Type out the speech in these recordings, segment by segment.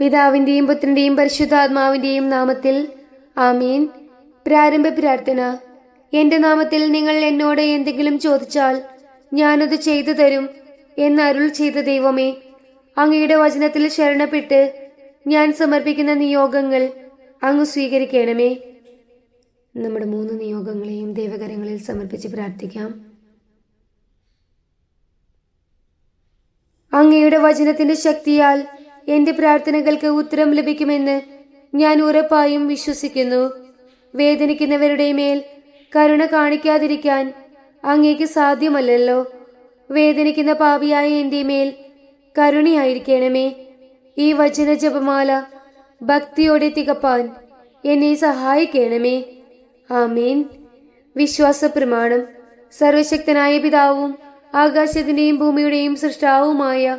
പിതാവിന്റെയും പുത്രന്റെയും പരിശുദ്ധാത്മാവിന്റെയും നാമത്തിൽ. ആമീൻ. പ്രാരംഭ പ്രാർത്ഥന. എന്റെ നാമത്തിൽ നിങ്ങൾ എന്നോട് എന്തെങ്കിലും ചോദിച്ചാൽ ഞാനത് ചെയ്തു തരും എന്ന് അരുൾ ചെയ്ത ദൈവമേ അങ്ങയുടെ വചനത്തിൽ ശരണപ്പെട്ട് ഞാൻ സമർപ്പിക്കുന്ന നിയോഗങ്ങൾ അങ്ങ് സ്വീകരിക്കണമേ. നമ്മുടെ മൂന്ന് നിയോഗങ്ങളെയും ദൈവകരങ്ങളിൽ സമർപ്പിച്ച് പ്രാർത്ഥിക്കാം. അങ്ങയുടെ വചനത്തിന്റെ ശക്തിയാൽ എന്റെ പ്രാർത്ഥനകൾക്ക് ഉത്തരം ലഭിക്കുമെന്ന് ഞാൻ ഉറപ്പായും വിശ്വസിക്കുന്നു. വേദനിക്കുന്നവരുടെ മേൽ കരുണ കാണിക്കാതിരിക്കാൻ അങ്ങേക്ക് സാധ്യമല്ലല്ലോ. വേദനിക്കുന്ന പാപിയായ എന്റെ മേൽ കരുണയായിരിക്കണമേ. ഈ വചന ജപമാല ഭക്തിയോടെ തികപ്പാൻ എന്നെ സഹായിക്കണമേ. ആമീൻ. വിശ്വാസ പ്രമാണം സർവശക്തനായ പിതാവും ആകാശത്തിന്റെയും ഭൂമിയുടെയും സൃഷ്ടാവുമായ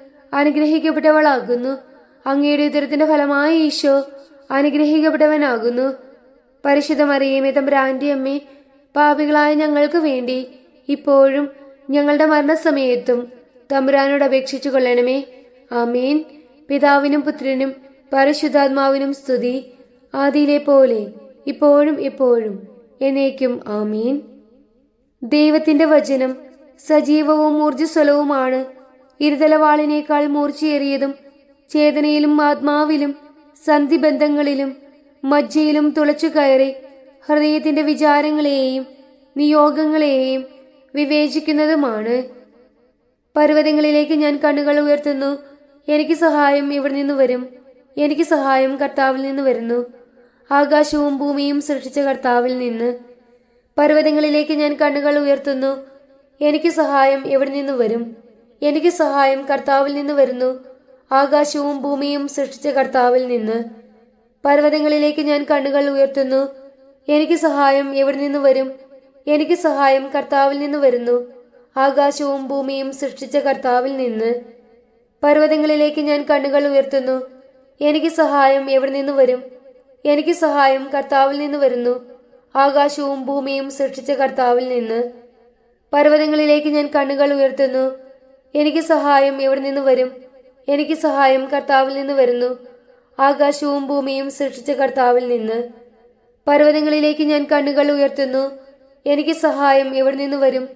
അനുഗ്രഹിക്കപ്പെട്ടവളാകുന്നു. അങ്ങയുടെ ഉദരത്തിന്റെ ഫലമായി ഈശോ അനുഗ്രഹിക്കപ്പെട്ടവനാകുന്നു. പരിശുദ്ധ മറിയമേ തമ്പുരാന്റെ അമ്മേ പാപികളായ ഞങ്ങൾക്ക് വേണ്ടി ഇപ്പോഴും ഞങ്ങളുടെ മരണസമയത്തും തമ്പുരാനോട് അപേക്ഷിച്ചു കൊള്ളണമേ. ആമീൻ. പിതാവിനും പുത്രനും പരിശുദ്ധാത്മാവിനും സ്തുതി. ആദിയിലെ പോലെ ഇപ്പോഴും എപ്പോഴും എന്നേക്കും ആമീൻ. ദൈവത്തിന്റെ വചനം സജീവവും ഊർജസ്വലവുമാണ്. ഇരുതലവാളിനേക്കാൾ മൂർച്ചയേറിയതും ചേതനയിലും ആത്മാവിലും സന്ധിബന്ധങ്ങളിലും മജ്ജയിലും തുളച്ചു കയറി ഹൃദയത്തിന്റെ വിചാരങ്ങളെയും നിയോഗങ്ങളെയും വിവേചിക്കുന്നതുമാണ്. പർവതങ്ങളിലേക്ക് ഞാൻ കണ്ണുകൾ ഉയർത്തുന്നു. എനിക്ക് സഹായം ഇവിടെ നിന്ന് വരും. എനിക്ക് സഹായം കർത്താവിൽ നിന്ന് വരുന്നു. ആകാശവും ഭൂമിയും സൃഷ്ടിച്ച കർത്താവിൽ നിന്ന്. പർവതങ്ങളിലേക്ക് ഞാൻ കണ്ണുകൾ ഉയർത്തുന്നു. എനിക്ക് സഹായം എവിടെ നിന്ന് വരും? എനിക്ക് സഹായം കർത്താവിൽ നിന്ന് വരുന്നു. ആകാശവും ഭൂമിയും സൃഷ്ടിച്ച കർത്താവിൽ നിന്ന്. പർവതങ്ങളിലേക്ക് ഞാൻ കണ്ണുകൾ ഉയർത്തുന്നു. എനിക്ക് സഹായം എവിടെ നിന്ന് വരും? എനിക്ക് സഹായം കർത്താവിൽ നിന്ന് വരുന്നു. ആകാശവും ഭൂമിയും സൃഷ്ടിച്ച കർത്താവിൽ നിന്ന്. പർവതങ്ങളിലേക്ക് ഞാൻ കണ്ണുകൾ ഉയർത്തുന്നു. എനിക്ക് സഹായം എവിടെ നിന്ന് വരും? എനിക്ക് സഹായം കർത്താവിൽ നിന്ന് വരുന്നു. ആകാശവും ഭൂമിയും സൃഷ്ടിച്ച കർത്താവിൽ നിന്ന്. പർവതങ്ങളിലേക്ക് ഞാൻ കണ്ണുകൾ ഉയർത്തുന്നു. എനിക്ക് സഹായം എവിടെ നിന്ന് വരും? എനിക്ക് സഹായം കർത്താവിൽ നിന്ന് വരുന്നു. ആകാശവും ഭൂമിയും സൃഷ്ടിച്ച കർത്താവിൽ നിന്ന്. പർവതങ്ങളിലേക്ക് ഞാൻ കണ്ണുകൾ ഉയർത്തുന്നു. എനിക്ക് സഹായം എവിടെ നിന്ന് വരും?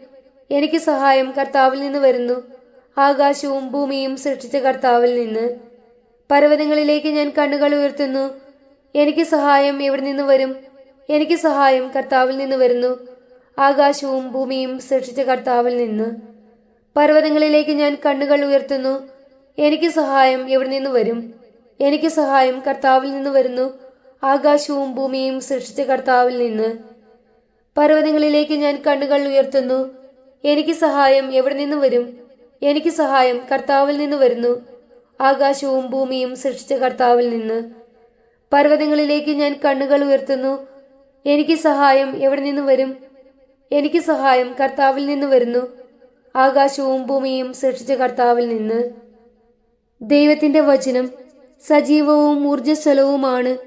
എനിക്ക് സഹായം കർത്താവിൽ നിന്ന് വരുന്നു. ആകാശവും ഭൂമിയും സൃഷ്ടിച്ച കർത്താവിൽ നിന്ന്. പർവതങ്ങളിലേക്ക് ഞാൻ കണ്ണുകൾ ഉയർത്തുന്നു. എനിക്ക് സഹായം എവിടെ നിന്ന് വരും? എനിക്ക് സഹായം കർത്താവിൽ നിന്ന് വരുന്നു. ആകാശവും ഭൂമിയും സൃഷ്ടിച്ച കർത്താവിൽ നിന്ന്. പർവതങ്ങളിലേക്ക് ഞാൻ കണ്ണുകൾ ഉയർത്തുന്നു. എനിക്ക് സഹായം എവിടെ നിന്ന് വരും? എനിക്ക് സഹായം കർത്താവിൽ നിന്ന് വരുന്നു. ആകാശവും ഭൂമിയും സൃഷ്ടിച്ച കർത്താവിൽ നിന്ന്. പർവതങ്ങളിലേക്ക് ഞാൻ കണ്ണുകൾ ഉയർത്തുന്നു. എനിക്ക് സഹായം എവിടെ നിന്ന് വരും? എനിക്ക് സഹായം കർത്താവിൽ നിന്ന് വരുന്നു. ആകാശവും ഭൂമിയും സൃഷ്ടിച്ച കർത്താവിൽ നിന്ന്. പർവതങ്ങളിലേക്ക് ഞാൻ കണ്ണുകൾ ഉയർത്തുന്നു. എനിക്ക് സഹായം എവിടെ നിന്ന് വരും? എനിക്ക് സഹായം കർത്താവിൽ നിന്ന് വരുന്നു. ആകാശവും ഭൂമിയും സൃഷ്ടിച്ച കർത്താവിൽ നിന്ന്. ദൈവത്തിന്റെ വചനം സജീവവും ഊർജസ്വലവുമാണ്.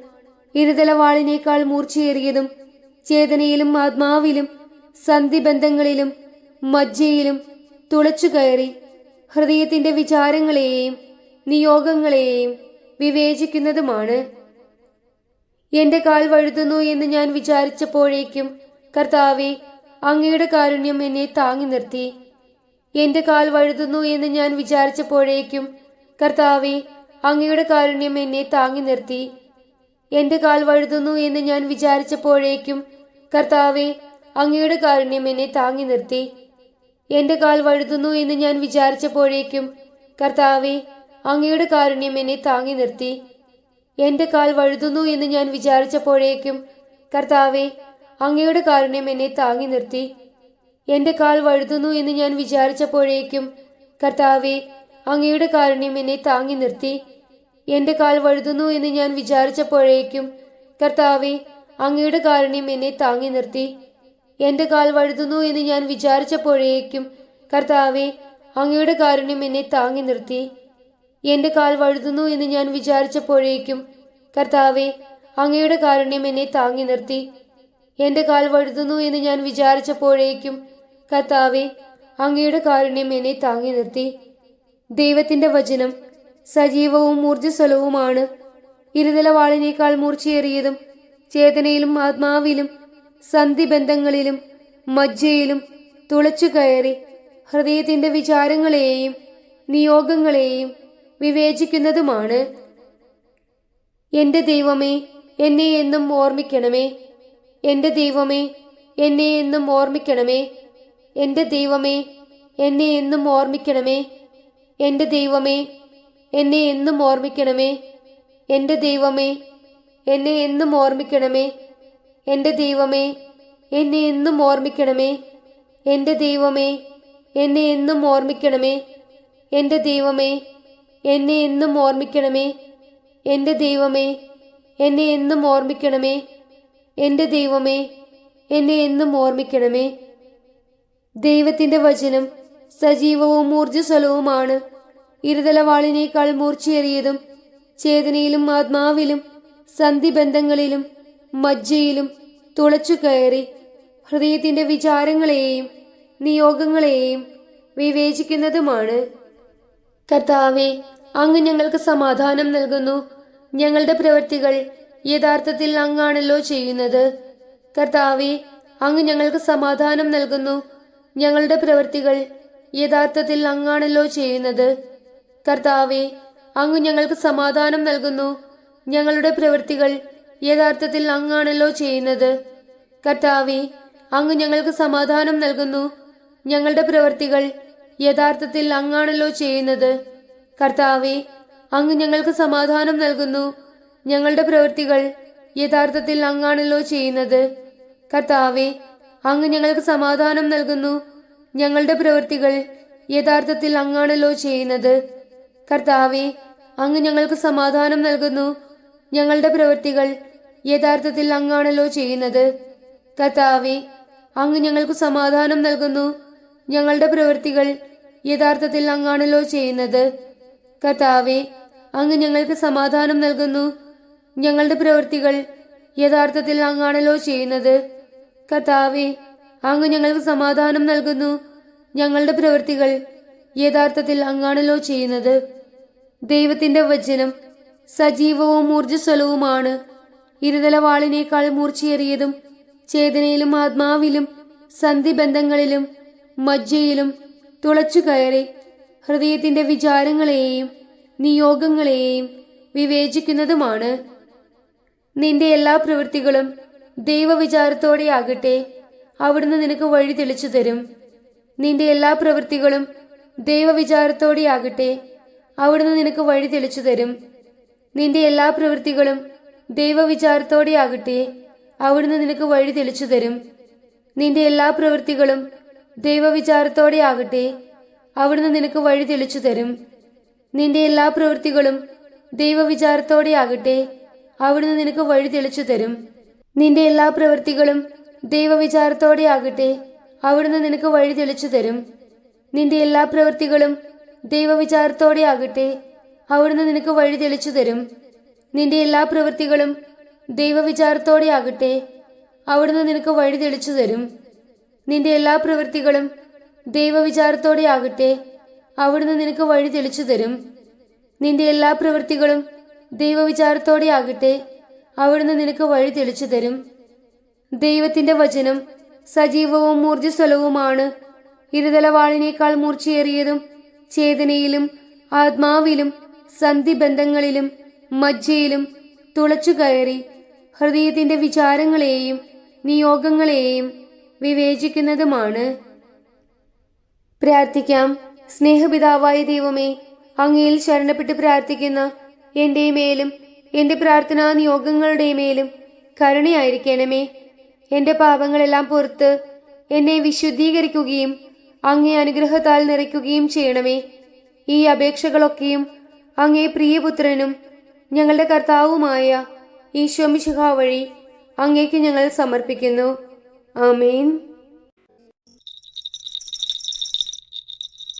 ഇരുതലവാളിനേക്കാൾ മൂർച്ചയേറിയതും ചേതനയിലും ആത്മാവിലും സന്ധിബന്ധങ്ങളിലും മജ്ജയിലും തുളച്ചു കയറി ഹൃദയത്തിന്റെ വിചാരങ്ങളെയും നിയോഗങ്ങളെയും വിവേചിക്കുന്നതുമാണ്. എന്റെ കാൽ വഴുതുന്നു എന്ന് ഞാൻ വിചാരിച്ചപ്പോഴേക്കും കർത്താവെ അങ്ങയുടെ കാരുണ്യം എന്നെ താങ്ങി നിർത്തി. എന്റെ കാൽ വഴുതുന്നു എന്ന് ഞാൻ വിചാരിച്ചപ്പോഴേക്കും കർത്താവെ അങ്ങയുടെ കാരുണ്യം എന്നെ താങ്ങി നിർത്തി. എന്റെ കാൽ വഴുതുന്നു എന്ന് ഞാൻ വിചാരിച്ചപ്പോഴേക്കും കർത്താവെ അങ്ങയുടെ കാരുണ്യം എന്നെ താങ്ങി നിർത്തി. എന്റെ കാൽ വഴുതുന്നു എന്ന് ഞാൻ വിചാരിച്ചപ്പോഴേക്കും കർത്താവെ അങ്ങയുടെ കാരുണ്യം എന്നെ താങ്ങി നിർത്തി. എന്റെ കാൽ വഴുതുന്നു എന്ന് ഞാൻ വിചാരിച്ചപ്പോഴേക്കും കർത്താവെ അങ്ങയുടെ കാരുണ്യം എന്നെ താങ്ങി നിർത്തി. എന്റെ കാൽ വഴുതുന്നു എന്ന് ഞാൻ വിചാരിച്ചപ്പോഴേക്കും കർത്താവെ അങ്ങയുടെ കാരുണ്യം എന്നെ താങ്ങി നിർത്തി. എന്റെ കാൽ വഴുതുന്നു എന്ന് ഞാൻ വിചാരിച്ചപ്പോഴേക്കും കർത്താവെ അങ്ങയുടെ കാരുണ്യം എന്നെ താങ്ങി നിർത്തി. എന്റെ കാൽ വഴുതുന്നു എന്ന് ഞാൻ വിചാരിച്ചപ്പോഴേക്കും കർത്താവെ അങ്ങയുടെ കാരുണ്യം എന്നെ താങ്ങി നിർത്തി. എന്റെ കാൽ വഴുതുന്നു എന്ന് ഞാൻ വിചാരിച്ചപ്പോഴേക്കും കർത്താവെ അങ്ങയുടെ കാരുണ്യം എന്നെ താങ്ങി നിർത്തി. എന്റെ കാൽ വഴുതുന്നു എന്ന് ഞാൻ വിചാരിച്ചപ്പോഴേക്കും കർത്താവെ അങ്ങയുടെ കാരുണ്യം എന്നെ താങ്ങി നിർത്തി. ദൈവത്തിന്റെ വചനം സജീവവും ഊർജസ്വലവുമാണ്. ഇരുനിലവാളിനേക്കാൾ മൂർച്ചയേറിയതും ചേതനയിലും ആത്മാവിലും സന്ധിബന്ധങ്ങളിലും മജ്ജയിലും തുളച്ചു കയറി ഹൃദയത്തിന്റെ വിചാരങ്ങളെയും നിയോഗങ്ങളെയും വിവേചിക്കുന്നതുമാണ്. എന്റെ ദൈവമേ എന്നെ എന്നും ഓർമ്മിക്കണമേ. എന്റെ ദൈവമേ എന്നെ എന്നും ഓർമ്മിക്കണമേ. എന്റെ ദൈവമേ എന്നെ എന്നും ഓർമ്മിക്കണമേ. എന്റെ ദൈവമേ എന്നെ എന്നും ഓർമ്മിക്കണമേ. എന്റെ ദൈവമേ എന്നെ എന്നും ഓർമ്മിക്കണമേ. എന്റെ ദൈവമേ എന്നെ എന്നും ഓർമ്മിക്കണമേ. എന്റെ ദൈവമേ എന്നെ എന്നും ഓർമ്മിക്കണമേ. എന്റെ ദൈവമേ എന്നെ എന്നും ഓർമ്മിക്കണമേ. എന്റെ ദൈവമേ എന്നെ എന്നും ഓർമ്മിക്കണമേ. എന്റെ ദൈവമേ എന്നെ എന്നും ഓർമ്മിക്കണമേ. ദൈവത്തിന്റെ വചനം സജീവവും ഊർജസ്വലവുമാണ്. ഇരുതലവാളിനേക്കാൾ മൂർച്ചയേറിയതും ചേതനയിലും ആത്മാവിലും സന്ധിബന്ധങ്ങളിലും മജ്ജയിലും തുളച്ചു കയറി ഹൃദയത്തിന്റെ വിചാരങ്ങളെയും നിയോഗങ്ങളെയും വിവേചിക്കുന്നതുമാണ്. കർത്താവെ അങ്ങ് ഞങ്ങൾക്ക് സമാധാനം നൽകുന്നു. ഞങ്ങളുടെ പ്രവൃത്തികൾ യഥാർത്ഥത്തിൽ അങ്ങാണല്ലോ ചെയ്യുന്നത്. കർത്താവെ അങ്ങ് ഞങ്ങൾക്ക് സമാധാനം നൽകുന്നു. ഞങ്ങളുടെ പ്രവൃത്തികൾ യഥാർത്ഥത്തിൽ അങ്ങാണല്ലോ ചെയ്യുന്നത്. കർത്താവെ അങ്ങ് ഞങ്ങൾക്ക് സമാധാനം നൽകുന്നു. ഞങ്ങളുടെ പ്രവൃത്തികൾ യഥാർത്ഥത്തിൽ അങ്ങാണല്ലോ ചെയ്യുന്നത്. കർത്താവെ അങ്ങ് ഞങ്ങൾക്ക് സമാധാനം നൽകുന്നു. ഞങ്ങളുടെ പ്രവൃത്തികൾ യഥാർത്ഥത്തിൽ അങ്ങാണല്ലോ ചെയ്യുന്നത്. കർത്താവെ അങ്ങ് ഞങ്ങൾക്ക് സമാധാനം നൽകുന്നു. ഞങ്ങളുടെ പ്രവൃത്തികൾ യഥാർത്ഥത്തിൽ അങ്ങാണല്ലോ ചെയ്യുന്നത്. കർത്താവെ അങ്ങ് ഞങ്ങൾക്ക് സമാധാനം നൽകുന്നു. ഞങ്ങളുടെ പ്രവൃത്തികൾ യഥാർത്ഥത്തിൽ അങ്ങാണല്ലോ ചെയ്യുന്നത്. കർത്താവെ അങ്ങ് ഞങ്ങൾക്ക് സമാധാനം നൽകുന്നു. ഞങ്ങളുടെ പ്രവൃത്തികൾ യഥാർത്ഥത്തിൽ അങ്ങാണല്ലോ ചെയ്യുന്നത്. കർത്താവെ അങ്ങ് ഞങ്ങൾക്ക് സമാധാനം നൽകുന്നു. ഞങ്ങളുടെ പ്രവൃത്തികൾ യഥാർത്ഥത്തിൽ അങ്ങാണല്ലോ ചെയ്യുന്നത്. കർത്താവെ അങ്ങ് ഞങ്ങൾക്ക് സമാധാനം നൽകുന്നു. ഞങ്ങളുടെ പ്രവൃത്തികൾ യഥാർത്ഥത്തിൽ അങ്ങാണല്ലോ ചെയ്യുന്നത്. കർത്താവെ അങ്ങ് ഞങ്ങൾക്ക് സമാധാനം നൽകുന്നു. ഞങ്ങളുടെ പ്രവൃത്തികൾ യഥാർത്ഥത്തിൽ അങ്ങാണല്ലോ ചെയ്യുന്നത്. ദൈവത്തിന്റെ വചനം സജീവവും ഊർജസ്വലവുമാണ്. ഇരുതലവാളിനേക്കാൾ മൂർച്ചയേറിയതും ചേതനയിലും ആത്മാവിലും സന്ധിബന്ധങ്ങളിലും മജ്ജയിലും തുളച്ചു കയറി ഹൃദയത്തിന്റെ വിചാരങ്ങളെയും നിയോഗങ്ങളെയും വിവേചിക്കുന്നതുമാണ്. നിന്റെ എല്ലാ പ്രവൃത്തികളും ദൈവവിചാരത്തോടെയാകട്ടെ അവിടുന്ന് നിനക്ക് വഴി തെളിച്ചു തരും. നിന്റെ എല്ലാ പ്രവൃത്തികളും ദൈവവിചാരത്തോടെയാകട്ടെ അവിടുന്ന് നിനക്ക് വഴി തെളിച്ചു തരും. നിന്റെ എല്ലാ പ്രവൃത്തികളും ദൈവവിചാരത്തോടെയാകട്ടെ അവിടുന്ന് നിനക്ക് വഴി തെളിച്ചു തരും. നിന്റെ എല്ലാ പ്രവൃത്തികളും ദൈവവിചാരത്തോടെയാകട്ടെ അവിടുന്ന് നിനക്ക് വഴി തെളിച്ചു തരും. നിന്റെ എല്ലാ പ്രവൃത്തികളും ദൈവവിചാരത്തോടെയാകട്ടെ അവിടുന്ന് നിനക്ക് വഴി തെളിച്ചു തരും. നിന്റെ എല്ലാ പ്രവൃത്തികളും ദൈവവിചാരത്തോടെയാകട്ടെ അവിടുന്ന് നിനക്ക് വഴി തെളിച്ചു തരും. നിന്റെ എല്ലാ പ്രവൃത്തികളും ദൈവവിചാരത്തോടെയാകട്ടെ അവിടുന്ന് നിനക്ക് വഴി തെളിച്ചു തരും. നിന്റെ എല്ലാ പ്രവൃത്തികളും ദൈവവിചാരത്തോടെ ആകട്ടെ. അവിടുന്ന് നിനക്ക് വഴി തെളിച്ചു തരും. നിന്റെ എല്ലാ പ്രവൃത്തികളും ദൈവവിചാരത്തോടെ ആകട്ടെ. അവിടുന്ന് നിനക്ക് വഴി തെളിച്ചു തരും. നിന്റെ എല്ലാ പ്രവൃത്തികളും ദൈവവിചാരത്തോടെ ആകട്ടെ. അവിടുന്ന് നിനക്ക് വഴി തെളിച്ചു തരും. ദൈവത്തിന്റെ വചനം സജീവവും ഊർജസ്വലവുമാണ് ഇരുതലവാളിനേക്കാൾ മൂർച്ചയേറിയതും ചേതനയിലും ആത്മാവിലും സന്ധിബന്ധങ്ങളിലും മജ്ജയിലും തുളച്ചു കയറി ഹൃദയത്തിന്റെ വിചാരങ്ങളെയും നിയോഗങ്ങളെയും വിവേചിക്കുന്നതുമാണ്. പ്രാർത്ഥിക്കാം. സ്നേഹപിതാവായ ദൈവമേ അങ്ങയിൽ ശരണപ്പെട്ട് പ്രാർത്ഥിക്കുന്ന എന്റെ മേലും എന്റെ പ്രാർത്ഥനാ നിയോഗങ്ങളുടെ മേലും കരുണയായിരിക്കണമേ. എന്റെ പാപങ്ങളെല്ലാം പുറത്ത് എന്നെ വിശുദ്ധീകരിക്കുകയും അങ്ങേ അനുഗ്രഹത്താൽ നിറയ്ക്കുകയും ചെയ്യണമേ. ഈ അപേക്ഷകളൊക്കെയും അങ്ങേ പ്രിയപുത്രനും ഞങ്ങളുടെ കർത്താവുമായ ഈശോമിശുഹ വഴി അങ്ങേക്ക് ഞങ്ങൾ സമർപ്പിക്കുന്നു. ആമേൻ.